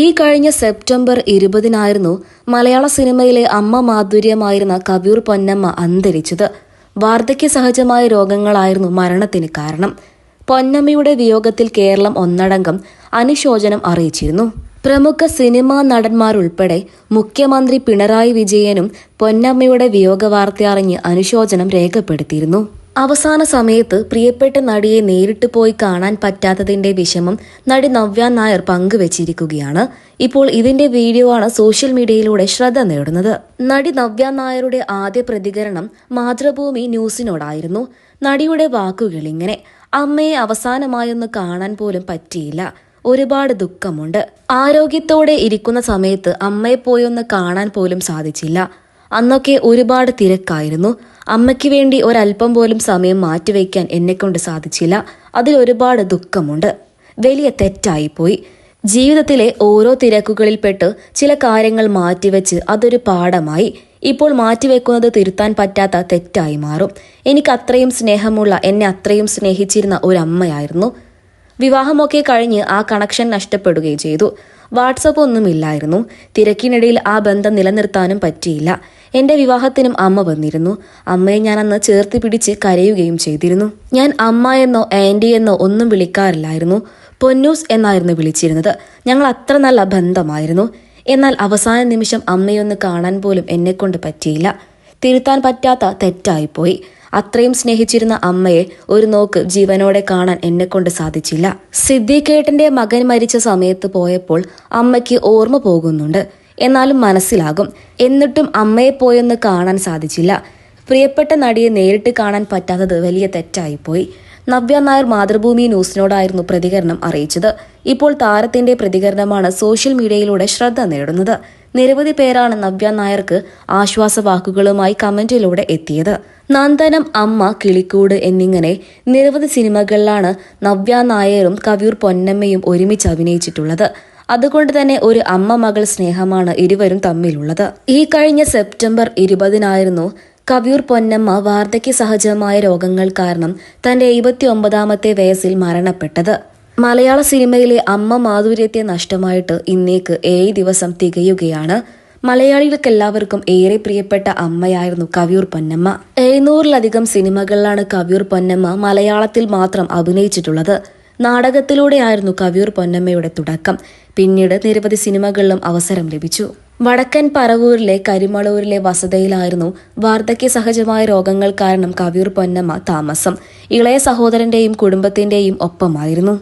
ഈ കഴിഞ്ഞ സെപ്റ്റംബർ ഇരുപതിനായിരുന്നു മലയാള സിനിമയിലെ അമ്മ മാധുര്യമായിരുന്ന കബീർ പൊന്നമ്മ അന്തരിച്ചത്. വാർദ്ധക്യ സഹജമായ രോഗങ്ങളായിരുന്നു മരണത്തിന് കാരണം. പൊന്നമ്മയുടെ വിയോഗത്തിൽ കേരളം ഒന്നടങ്കം അനുശോചനം അറിയിച്ചിരുന്നു. പ്രമുഖ സിനിമാ നടന്മാരുൾപ്പെടെ മുഖ്യമന്ത്രി പിണറായി വിജയനും പൊന്നമ്മയുടെ വിയോഗ വാർത്തയറിഞ്ഞ് അനുശോചനം രേഖപ്പെടുത്തിയിരുന്നു. അവസാന സമയത്ത് പ്രിയപ്പെട്ട നടിയെ നേരിട്ട് പോയി കാണാൻ പറ്റാത്തതിന്റെ വിഷമം നടി നവ്യ നായർ പങ്കുവച്ചിരിക്കുകയാണ്. ഇപ്പോൾ ഇതിന്റെ വീഡിയോ ആണ് സോഷ്യൽ മീഡിയയിലൂടെ ശ്രദ്ധ നേടുന്നത്. നടി നവ്യ നായരുടെ ആദ്യ പ്രതികരണം മാതൃഭൂമി ന്യൂസിനോടായിരുന്നു. നടിയുടെ വാക്കുകൾ ഇങ്ങനെ അമ്മയെ അവസാനമായൊന്ന് കാണാൻ പോലും പറ്റിയില്ല. ഒരുപാട് ദുഃഖമുണ്ട്. ആരോഗ്യത്തോടെ ഇരിക്കുന്ന സമയത്ത് അമ്മയെ പോയൊന്ന് കാണാൻ പോലും സാധിച്ചില്ല. അന്നൊക്കെ ഒരുപാട് തിരക്കായിരുന്നു. അമ്മയ്ക്ക് വേണ്ടി ഒരല്പം പോലും സമയം മാറ്റിവെക്കാൻ എന്നെക്കൊണ്ട് സാധിച്ചില്ല. അതിൽ ഒരുപാട് ദുഃഖമുണ്ട്. വലിയ തെറ്റായിപ്പോയി. ജീവിതത്തിലെ ഓരോ തിരക്കുകളിൽപ്പെട്ട് ചില കാര്യങ്ങൾ മാറ്റിവെച്ച് അതൊരു പാഠമായി. ഇപ്പോൾ മാറ്റിവെക്കുന്നത് തിരുത്താൻ പറ്റാത്ത തെറ്റായി മാറും. എനിക്ക് അത്രയും സ്നേഹമുള്ള എന്നെ അത്രയും സ്നേഹിച്ചിരുന്ന ഒരു അമ്മയായിരുന്നു വിവാഹമൊക്കെ കഴിഞ്ഞ് ആ കണക്ഷൻ നഷ്ടപ്പെടുകയും ചെയ്തു. വാട്സപ്പ് ഒന്നുമില്ലായിരുന്നു. തിരക്കിനിടയിൽ ആ ബന്ധം നിലനിർത്താനും പറ്റിയില്ല. എന്റെ വിവാഹത്തിനും അമ്മ വന്നിരുന്നു. അമ്മയെ ഞാൻ അന്ന് ചേർത്ത് പിടിച്ച് കരയുകയും ചെയ്തിരുന്നു. ഞാൻ അമ്മ എന്നോ ആന്റി എന്നോ ഒന്നും വിളിക്കാറില്ലായിരുന്നു. പൊന്നൂസ് എന്നായിരുന്നു വിളിച്ചിരുന്നത്. ഞങ്ങൾ അത്ര നല്ല ബന്ധമായിരുന്നു. എന്നാൽ അവസാന നിമിഷം അമ്മയൊന്ന് കാണാൻ പോലും എന്നെക്കൊണ്ട് പറ്റിയില്ല. തിരുത്താൻ പറ്റാത്ത തെറ്റായിപ്പോയി. അത്രയും സ്നേഹിച്ചിരുന്ന അമ്മയെ ഒരു നോക്ക് ജീവനോടെ കാണാൻ എന്നെക്കൊണ്ട് സാധിച്ചില്ല. സിദ്ദീഖേട്ടന്റെ മകൻ മരിച്ച സമയത്ത് പോയപ്പോൾ അമ്മയ്ക്ക് ഓർമ്മ പോകുന്നുണ്ട്. എന്നാലും മനസ്സിലാകും. എന്നിട്ടും അമ്മയെ പോയൊന്ന് കാണാൻ സാധിച്ചില്ല. പ്രിയപ്പെട്ട നടിയെ നേരിട്ട് കാണാൻ പറ്റാത്തത് വലിയ തെറ്റായിപ്പോയി. നവ്യ നായർ മാതൃഭൂമി ന്യൂസിനോടായിരുന്നു പ്രതികരണം അറിയിച്ചത്. ഇപ്പോൾ താരത്തിന്റെ പ്രതികരണമാണ് സോഷ്യൽ മീഡിയയിലൂടെ ശ്രദ്ധ നേടുന്നത്. നിരവധി പേരാണ് നവ്യ നായർക്ക് ആശ്വാസ വാക്കുകളുമായി കമന്റിലൂടെ എത്തിയത്. നന്ദനം അമ്മ കിളിക്കൂട് എന്നിങ്ങനെ നിരവധി സിനിമകളിലാണ് നവ്യ നായരും കവിയൂർ പൊന്നമ്മയും ഒരുമിച്ച് അഭിനയിച്ചിട്ടുള്ളത്. അതുകൊണ്ട് തന്നെ ഒരു അമ്മ മകൾ സ്നേഹമാണ് ഇരുവരും തമ്മിലുള്ളത്. ഈ കഴിഞ്ഞ സെപ്റ്റംബർ ഇരുപതിനായിരുന്നു കവിയൂർ പൊന്നമ്മ വാർദ്ധക്യ സഹജമായ രോഗങ്ങൾ കാരണം തന്റെ എഴുപത്തി ഒമ്പതാമത്തെ വയസ്സിൽ മരണപ്പെട്ടത്. മലയാള സിനിമയിലെ അമ്മ മാധുര്യത്തെ നഷ്ടമായിട്ട് ഇന്നേക്ക് ഏഴ് ദിവസം തികയുകയാണ്. മലയാളികൾക്കെല്ലാവർക്കും ഏറെ പ്രിയപ്പെട്ട അമ്മയായിരുന്നു കവിയൂർ പൊന്നമ്മ. എഴുന്നൂറിലധികം സിനിമകളിലാണ് കവിയൂർ പൊന്നമ്മ മലയാളത്തിൽ മാത്രം അഭിനയിച്ചിട്ടുള്ളത്. നാടകത്തിലൂടെയായിരുന്നു കവിയൂർ പൊന്നമ്മയുടെ തുടക്കം. പിന്നീട് നിരവധി സിനിമകളിലും അവസരം ലഭിച്ചു. വടക്കൻ പറവൂരിലെ കരിമളൂരിലെ വസതയിലായിരുന്നു വാർദ്ധക്യ സഹജമായ രോഗങ്ങൾ കാരണം കവിയൂർ പൊന്നമ്മ താമസം. ഇളയ സഹോദരന്റെയും കുടുംബത്തിന്റെയും ഒപ്പമായിരുന്നു.